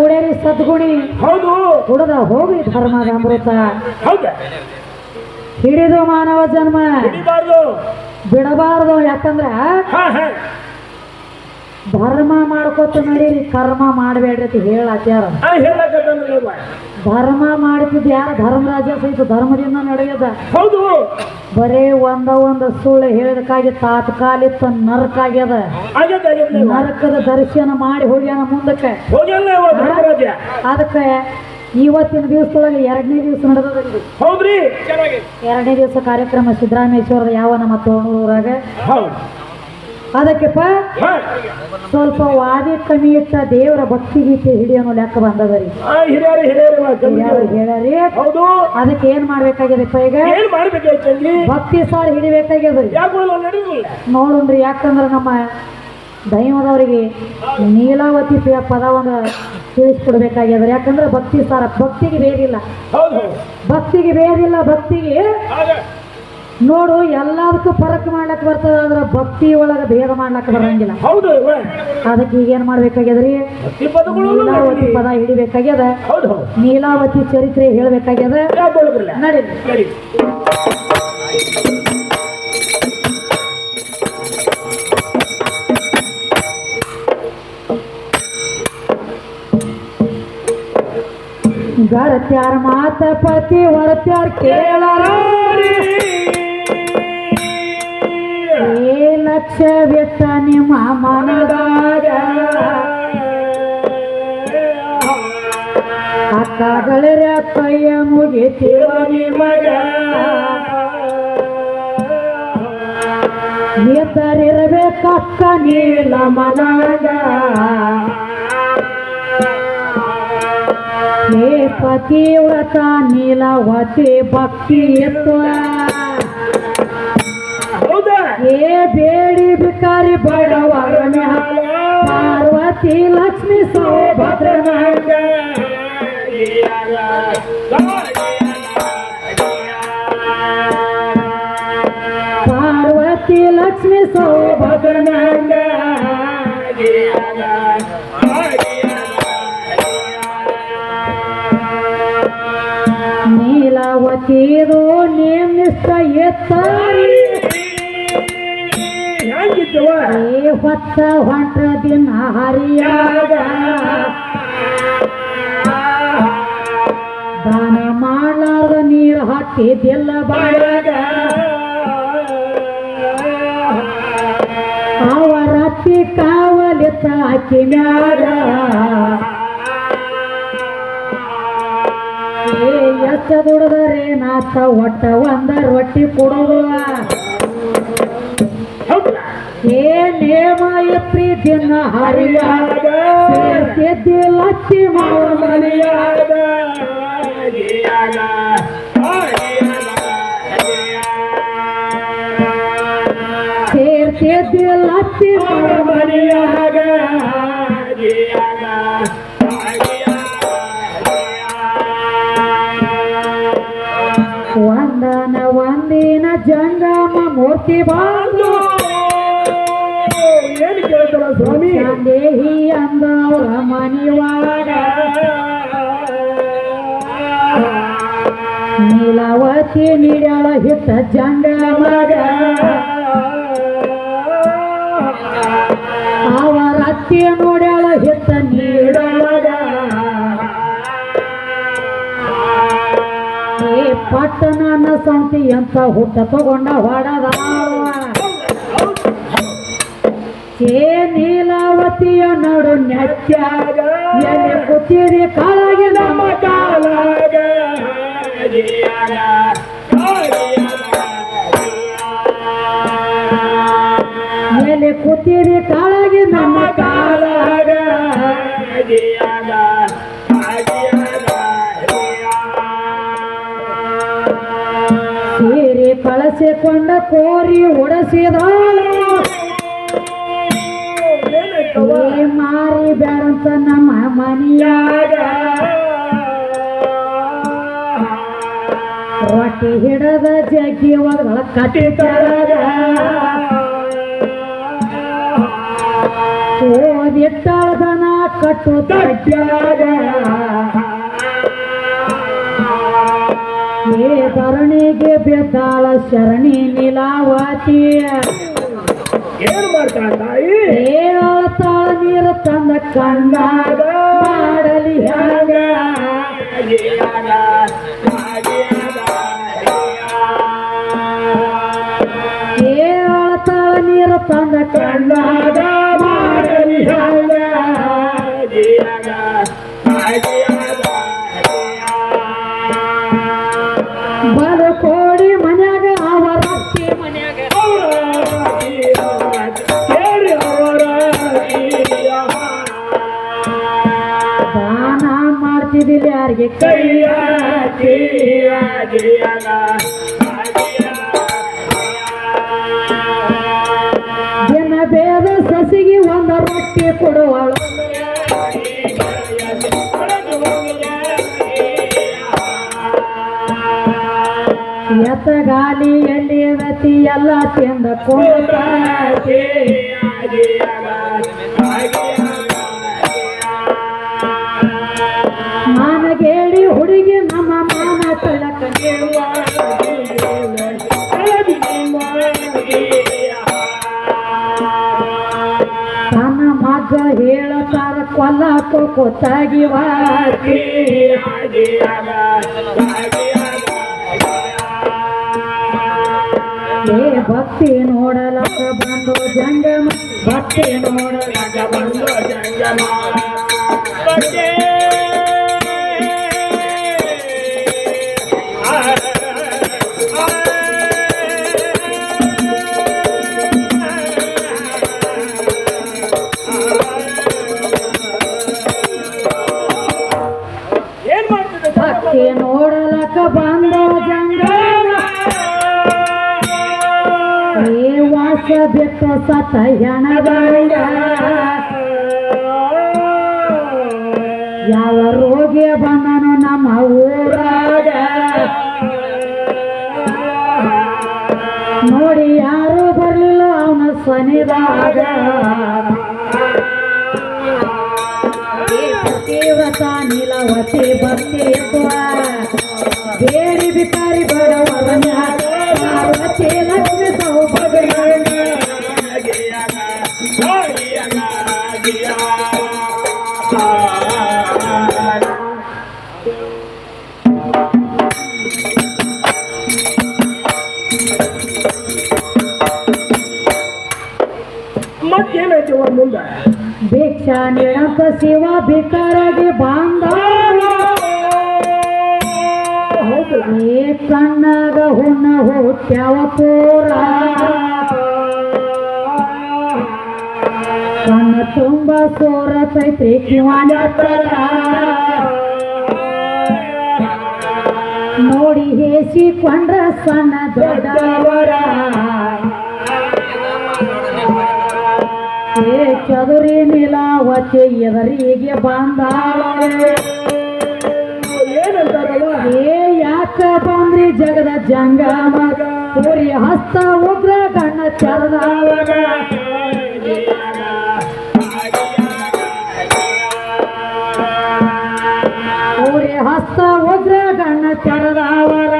ಕುಡೇರಿ ಸದ್ಗುಣಿ. ಹೌದು. ಕುಡದ ಹೋಗಿ ಧರ್ಮದ ಅಮೃತ. ಹೌದ. ಹಿಡಿದು ಮಾನವ ಜನ್ಮ. ಬಿಡಬಾರದು ಯಾಕಂದ್ರ ಧರ್ಮ ಮಾಡ್ಕೋತ ನಡೀರಿ ಕರ್ಮ ಮಾಡಬೇಡ್ರಿ ಅಂತ ಹೇಳತ್ಯಾರ ಹಾ ಹೇಳಕತ್ತಂದ್ರೆ ಧರ್ಮ ಮಾಡ್ತಿದ್ ಯಾರ? ಧರ್ಮರಾಜ ಸಹಿತ ಧರ್ಮದಿಂದ ನಡೆಯದ? ಹೌದು. ಬರೇ ಒಂದ ಒಂದ ಸುಳ್ಳು ಹೇಳದಕ್ಕಾಗಿ ತಾತ್ಕಾಲಿಕ ನರಕ ಆಗ್ಯದ. ನರಕದ ದರ್ಶನ ಮಾಡಿ ಹೋಗ್ಯಾನ ಮುಂದಕ್ಕೆ. ಹೋಗಲ್ಲ ಇವ ಧರ್ಮರಾಜ? ಅದಕ್ಕೆ ಇವತ್ತಿನ ದಿವಸದೊಳಗೆ ಎರಡನೇ ದಿವಸ ನಡೆದದ್ರಿ ಹೌದ್ರಿ. ಎರಡನೇ ದಿವಸ ಕಾರ್ಯಕ್ರಮ ಸಿದ್ದರಾಮೇಶ್ವರದ ಯಾವ ನಮ್ಮ ತೋಣೂರಾಗ ಹೌದು. ಅದಕ್ಕೆಪ್ಪ ಸ್ವಲ್ಪ ವಾದಿ ಕಮ್ಮಿ ಇಟ್ಟ ದೇವರ ಭಕ್ತಿ ಗೀತೆ ಹಿಡಿಯೋನು ಲೆಕ್ಕ ಬಂದದರಿ. ಹೇಳರಿ ಅದಕ್ಕೆ ಏನ್ ಮಾಡ್ಬೇಕಾಗ್ಯದಪ್ಪ ಈಗ? ಭಕ್ತಿ ಸಾರ್ ಹಿಡಿಬೇಕಾಗ್ಯದ್ರಿ ನೋಡುನ್ರಿ ಯಾಕಂದ್ರೆ ನಮ್ಮ ದೈವದವರಿಗೆ ನೀಲಾವತಿ ಪದ ಒಂದು ತಿಳಿಸ್ಕೊಡ್ಬೇಕಾಗ್ಯದ್ರಿ ಯಾಕಂದ್ರೆ ಭಕ್ತಿ ಸಾರ ಭಕ್ತಿಗೆ ಬೇರಿಲ್ಲ ಭಕ್ತಿಗೆ ಬೇರಿಲ್ಲ ಭಕ್ತಿಗೆ ನೋಡು ಎಲ್ಲದಕ್ಕೂ ಪರಕ್ ಮಾಡ್ಲಕ್ ಬರ್ತದ ಅಂದ್ರೆ ಭಕ್ತಿ ಒಳಗ ಭೇದ ಮಾಡ್ಲಕ್ ಬರಂಗಿಲ್ಲ. ಹೌದು ಅದಕ್ಕೆ ಈಗ ಏನ್ ಮಾಡ್ಬೇಕಾಗ್ಯದ್ರಿ? ನೀಲಾವತಿ ಪದ ಹಿಡಿಬೇಕಾಗ್ಯದ? ಹೌದು ಹೌದು. ನೀಲಾವತಿ ಚರಿತ್ರೆ ಹೇಳ್ಬೇಕಾಗ್ಯದ? ನಡಿ. ಗರತ್ಯಾರ ಮಾತ ಪತಿ ಹೊರತ್ಯಾರ ಕೇಳಾರ. ಏ ಲಕ್ಷ ವ್ಯಕ್ತ ನಿಮ್ಮ ಮನದಾಗ ಅಕ್ಕಗಳರ ಕೈಯ ಮುಗಿತೀವ ನಿಮಗ. ನಿಂತರಿರ್ಬೇಕಕ್ಕ ನೀಲ ಮನಗ ಹೇ ಪತಿವ್ರತ ನೀಲವತಿ ಭಕ್ತಿ ಇತ್ತು ये बेड़ी भिकारी बड़वर में पार्वती लक्ष्मी सौभद्र पार्वती लक्ष्मी सौभद्र नीलावती रो नेम निश्चय तारी। ಏ, ಹೊತ್ತ ಹೊಂಟ್ರ ದಿನ ಹರಿಯಾಗ ದಾನ ಮಾಡಲಾರ್ದ ನೀರು ಹಾಕಿದ್ದೆಲ್ಲ ಬಾಯಾಗ. ಅವರತ್ತಿ ಕಾವಲಿತ್ತ ಹಾಕಿ ಮ್ಯಾಗ. ಎಷ್ಟ ದುಡದರೆ ನಾತ ಒಟ್ಟ ಒಂದ ರೊಟ್ಟಿ ಕೊಡೋದು? ಎತ್ರಿ ದಿನ ಹರಿಯಾಗ ಸೇರ್ತಿದ್ದಿ ಮಾವ ಮನೆಯಾಗ ಸೇರ್ತಿದ್ದಿ ಒಂದನ ಒಂದಿನ ಜಂಗಮ ಮೂರ್ತಿ ಬಾಂದು ಏನು ಕೇಳ್ತಾರ ಸ್ವಾಮಿ. ದೇಹಿ ಅಂದವರ ಮನಿವಾಗ ನೀಡಳ ನೀಡ್ಯಾಳ ಜಂಗ ಮಗ ಅವರ ಅತ್ತಿ ನೋಡ್ಯಾಳ ಹಿತ್ತ ನೀಡಲಗ ಪಟ್ಟಣ ಸಂತಿ ಅಂತ ಹುಟ್ಟ ತಗೊಂಡ ಹೊಡದಾವ ಏ ನೀಲಾವತಿಯ ನಡು ನೆಚ್ಚಾಗ ಎಲ್ಲಿ ಕುತಿರಿ ಕಾಳಾಗಿ ನಮ್ಮ ಕಾಲಾಗ. ಎಲೆ ಕುತ್ತಿರಿ ಕಾಳಾಗಿ ನಮ್ಮ ಕಾಲ ಕಾಲಾಗ ಸೀರೆ ಕಳಸಿಕೊಂಡ ಕೋರಿ ಉಡಸಿದಾಳ ಮಾರಿ ಬ್ಯಾರಂತ ನಮ್ಮ ಮನಿಯಾಗ ರೊಟ್ಟಿ ಹಿಡದ ಜಗ್ಗಿ ಒಳಗಳ ಕಟ್ಟಿತಾಗ ಓದಿಟ್ಟಾಳದನ ಕಟ್ಟು ತಟ್ಟ್ಯಾಗ ಏ ಧರಣಿಗೆ ಬೆತ್ತಾಳ ಶರಣಿ ನೀಲಾವತಿ ಏನ್ ಮಾಡ್ತಾ ತಾಯಿ? ಏ ಅಳತಾಳ ನೀರು ತಂದ ಕಣ್ಣಾಗ ಮಾಡಲಿ ಹ್ಯಾಂಗ ಏ ಅಳತಾಳ ನೀರು ತಂದ ಕಣ್ಣಾಗ ಮಾಡಲಿ ಹ್ಯಾಂಗ ಮಾಡ್ತಿದ್ದಿಲ್ಲ ಯಾರಿಗೆ ಕೈ ದಿನ ಬೇದ ಸಸಿಗೆ ಒಂದ ರೊಟ್ಟಿ ಕೊಡುವಳು ಎತ್ತಗಾಲಿ ಎಲ್ಲಿ ರತಿ ಎಲ್ಲ ತಿಂದ ಕೊಂಡ ಕೊತ್ತಾಗಿವಾತಿ ಏ ಭಕ್ತಿ ನೋಡಲಕ್ಕ ಬಂದು ಜಂಗಮ ಭಕ್ತಿ ನೋಡಲಕ್ಕ ಬಂದು ಏನ್ ಬಿಟ್ಟು ಸತ ಹೆಣದಂಗ ಯಾವ ರೋಗಿ ಬಂದನು ನಮ್ಮ ಊರಾಗ? ನೋಡಿ ಯಾರು ಬರಲಿಲ್ಲ ಅವನ ಸನಿದಾಗ ದೇವತ ನೀಲವತಿ ಭಕ್ತಿ ಮತ್ತೇನೈತಿ ಅವ್ರ ಮುಂದೆ ಭಿಕ್ಷಾ ನೀಡಂತ ಶಿವ ಭಿಕಾರಾಗಿ ಬಾಂಧ ಏ ಕಣ್ಣಾಗ ಹುಣ್ಣ ಹುಟ್ಟ್ಯಾವ ಪೂರ ಕಣ್ಣ ತುಂಬ ಸೋರತೈತಿ ಕಿವಾಣ ನೋಡಿ ಹೇಸಿಕೊಂಡ್ರ ಸಣ್ಣ ದೊಡ್ಡವರ. ಏ ಚದುರಿ ನೀಲಾವತಿ ಎದರಿಗೆ ಬಂದಾಳ ಏ ಯಾಕ ಬಂದ್ರಿ ಜಗದ ಜಂಗಮ? ಸೂರ್ಯ ಹಸ್ತ ಉಗ್ರ ಕಣ್ಣ ಚರದಾವಗ ಸೂರ್ಯ ಹಸ್ತ ಉಗ್ರ ಕಣ್ಣ ಚರದಾವರ